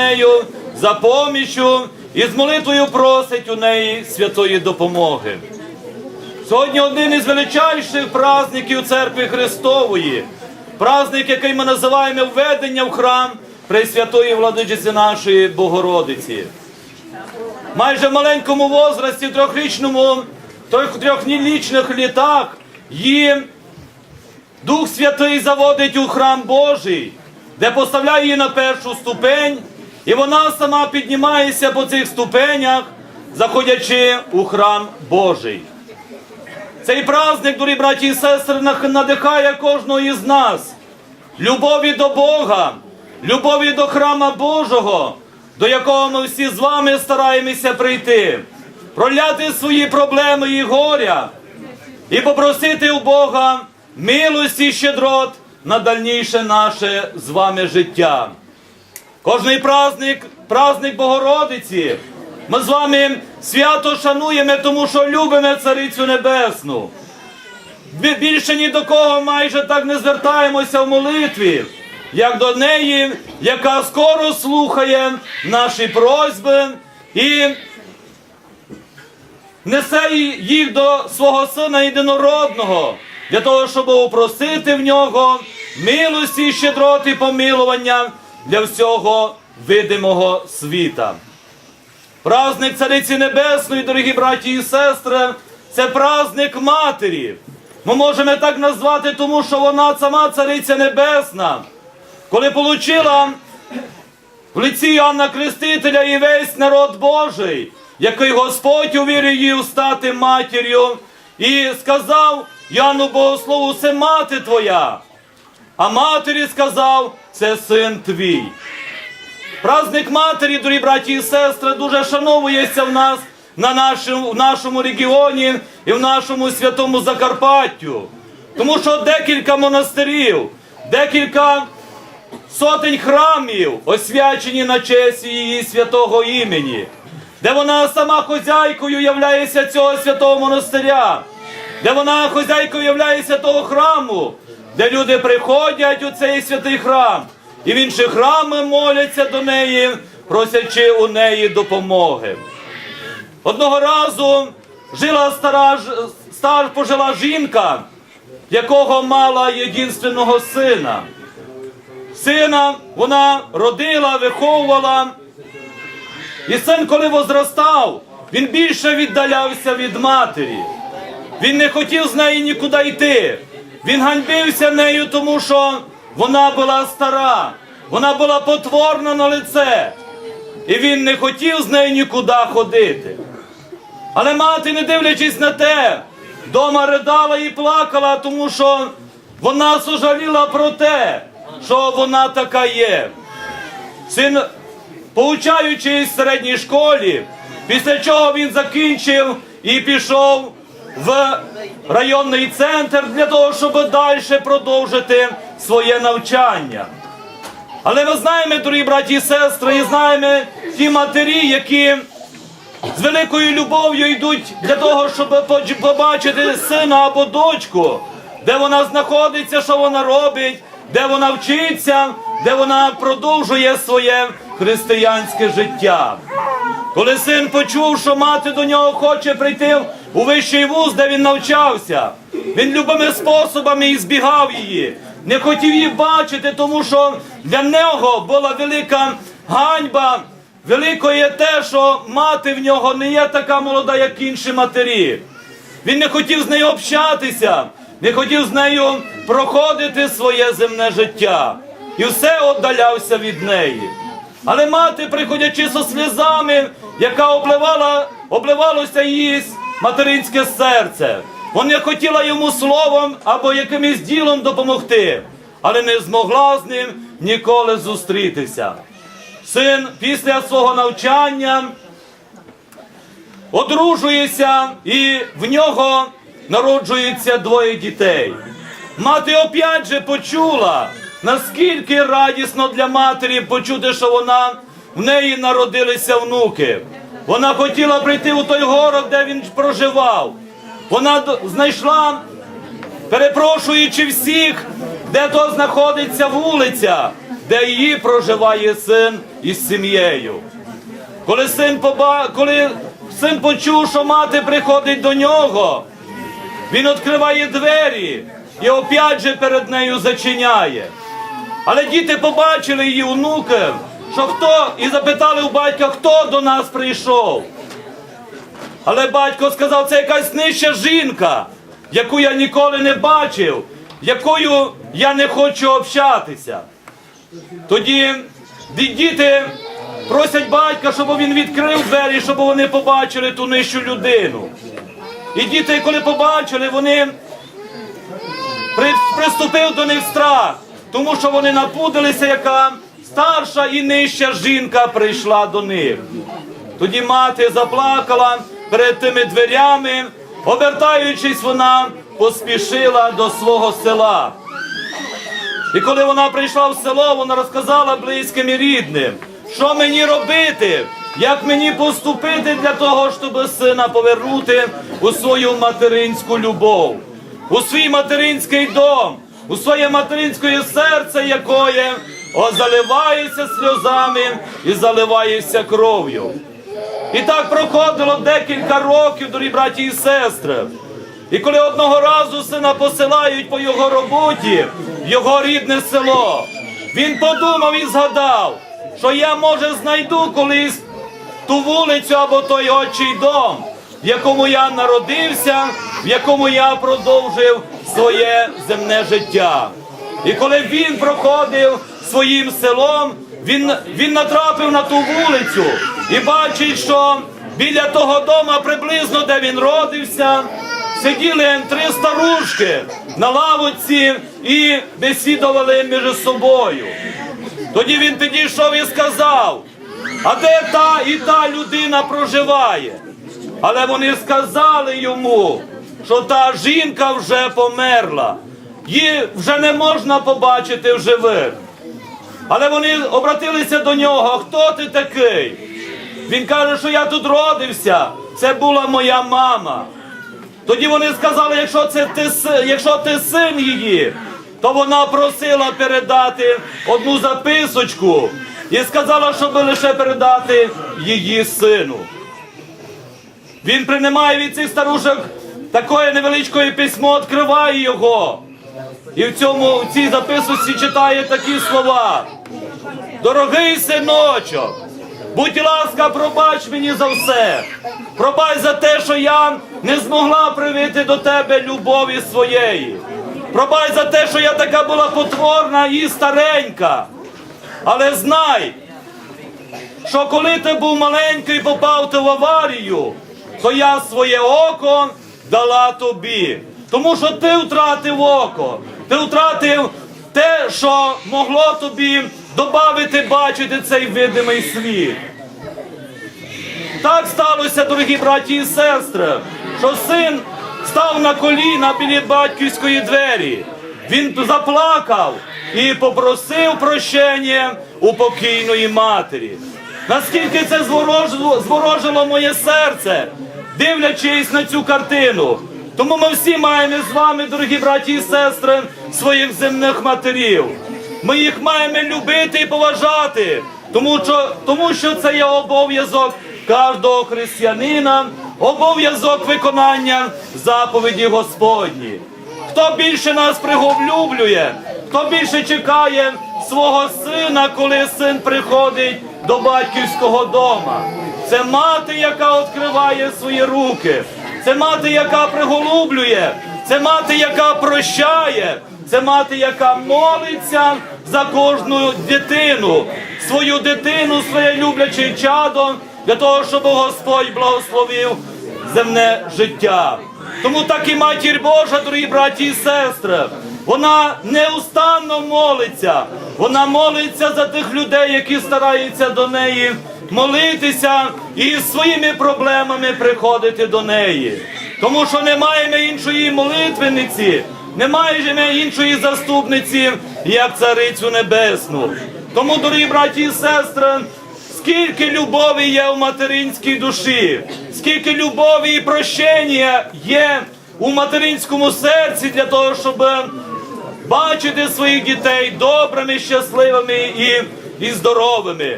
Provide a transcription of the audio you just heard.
нею за помічю і з молитвою просить у неї святої допомоги. Сьогодні один із величайших праздників Церкви Христової, праздник, який ми називаємо введення в храм Пресвятої Владичиці нашої Богородиці. Майже в маленькому возрасті, в трьохрічному, трьох- трьохрічних літах, її Дух Святий заводить у храм Божий, де поставляє її на першу ступень, і вона сама піднімається по цих ступенях, заходячи у храм Божий. Цей праздник, дорогі браті і сестри, надихає кожного із нас. Любові до Бога, любові до храма Божого, до якого ми всі з вами стараємося прийти, проляти свої проблеми і горя, і попросити у Бога милості і щедрот на дальніше наше з вами життя. Кожний праздник, праздник Богородиці. Ми з вами свято шануємо, тому що любимо Царицю Небесну. Бі- Більше ні до кого майже так не звертаємося в молитві, як до неї, яка скоро слухає наші просьби і несе їх до свого сина єдинородного, для того, щоб упросити в нього милості, щедроти помилування для всього видимого світа. Праздник Цариці Небесної, дорогі браті і сестри, це праздник Матері. Ми можемо так назвати, тому що вона сама Цариця Небесна. Коли получила в лиці Іоанна Крестителя і весь народ Божий, який Господь увірив її стати матір'ю, і сказав Яну Богослову, це мати твоя. А матері сказав, це син твій. Праздник матері, дорогі браті і сестри, дуже шановується в нас на нашому, в нашому регіоні і в нашому святому Закарпаттю. Тому що декілька монастирів, декілька сотень храмів освячені на честь її святого імені, де вона сама хозяйкою являється цього святого монастиря, де вона хозяйкою являється того храму, де люди приходять у цей святий храм і в інші храми моляться до неї, просячи у неї допомоги. Одного разу жила стара стар пожила жінка, якого мала єдинственного сина. Сина вона родила, виховувала. І син, коли возростав, він більше віддалявся від матері. Він не хотів з нею нікуди йти. Він ганьбився нею, тому що вона була стара, вона була потворна на лице. І він не хотів з нею нікуди ходити. Але мати, не дивлячись на те, дома ридала і плакала, тому що вона сожаліла про те, що вона така є. Син, поучаючись в середній школі, після чого він закінчив і пішов в районний центр для того, щоб далі продовжити своє навчання. Але ми знаємо, дорогі браті і сестри, і знаємо ті матері, які з великою любов'ю йдуть для того, щоб побачити сина або дочку, де вона знаходиться, що вона робить, де вона вчиться, де вона продовжує своє християнське життя. Коли син почув, що мати до нього хоче прийти у вищий вуз, де він навчався, він любими способами і збігав її, не хотів її бачити, тому що для нього була велика ганьба. Великою те, що мати в нього не є така молода, як інші матері. Він не хотів з нею общатися, не хотів з нею проходити своє земне життя. І все віддалявся від неї. Але мати, приходячи зі сльозами, яка обливала, обливалося її материнське серце, вона хотіла йому словом або якимось ділом допомогти, але не змогла з ним ніколи зустрітися. Син після свого навчання одружується і в нього народжується двоє дітей. Мати опять же почула, наскільки радісно для матері почути, що вона в неї народилися внуки. Вона хотіла прийти у той город, де він проживав. Вона знайшла перепрошуючи всіх, де то знаходиться вулиця, де її проживає син із сім'єю. Коли син поба... коли син почув, що мати приходить до нього, він відкриває двері і опять же перед нею зачиняє. Але діти побачили її онуки, що хто, і запитали у батька, хто до нас прийшов. Але батько сказав, це якась нижча жінка, яку я ніколи не бачив, якою я не хочу общатися. Тоді діти просять батька, щоб він відкрив двері, щоб вони побачили ту нижчу людину. І діти, коли побачили, вони приступив до них страх, тому що вони напудилися, яка старша і нижча жінка прийшла до них. Тоді мати заплакала перед тими дверями, обертаючись, вона поспішила до свого села. І коли вона прийшла в село, вона розказала близьким і рідним, що мені робити, як мені поступити для того, щоб сина повернути у свою материнську любов, у свій материнський дом, у своє материнське серце, якое о, заливається сльозами і заливається кров'ю. І так проходило декілька років, дорогі браті і сестри. І коли одного разу сина посилають по його роботі в його рідне село, він подумав і згадав, що я, може, знайду колись ту вулицю або той отчий дом, в якому я народився, в якому я продовжив своє земне життя. І коли він проходив своїм селом, він, він натрапив на ту вулицю і бачить, що біля того дома, приблизно де він родився, сиділи три старушки на лавочці і бесідували між собою. Тоді він підійшов і сказав, а де та і та людина проживає? Але вони сказали йому, що та жінка вже померла, її вже не можна побачити в живих. Але вони обратилися до нього, хто ти такий? Він каже, що я тут родився, це була моя мама. Тоді вони сказали, якщо це ти якщо ти син її, то вона просила передати одну записочку і сказала, щоб лише передати її сину. Він приймає від цих старушок такої невеличкої письмо, відкриває його. І в цьому в цій записці читає такі слова. Дорогий синочок, будь ласка, пробач мені за все. Пробач за те, що я не змогла привити до тебе любові своєї. Пробач за те, що я така була потворна і старенька. Але знай, що коли ти був маленький і попав ти в аварію, то я своє око дала тобі. Тому що ти втратив око, ти втратив те, що могло тобі додати бачити цей видимий світ. Так сталося, дорогі браті і сестри, що син став на коліна біля батьківської двері. Він заплакав і попросив прощення у покійної матері. Наскільки це зворожило, моє серце, дивлячись на цю картину. Тому ми всі маємо з вами, дорогі браті і сестри, своїх земних матерів. Ми їх маємо любити і поважати, тому що, тому що це є обов'язок кожного християнина, обов'язок виконання заповіді Господні. Хто більше нас приголюблює, хто більше чекає свого сина, коли син приходить до батьківського дома. Це мати, яка відкриває свої руки, це мати, яка приголублює, це мати, яка прощає, це мати, яка молиться за кожну дитину, свою дитину, своє любляче чадо, для того, щоб Господь благословив земне життя. Тому так і матір Божа, дорогі браті і сестри, вона неустанно молиться. Вона молиться за тих людей, які стараються до неї молитися і своїми проблемами приходити до неї. Тому що немає ми іншої молитвенниці, немає ми іншої заступниці, як царицю небесну. Тому, дорогі браті і сестри, Скільки любові є в материнській душі, скільки любові і прощення є у материнському серці для того, щоб бачити своїх дітей добрими, щасливими і, і здоровими.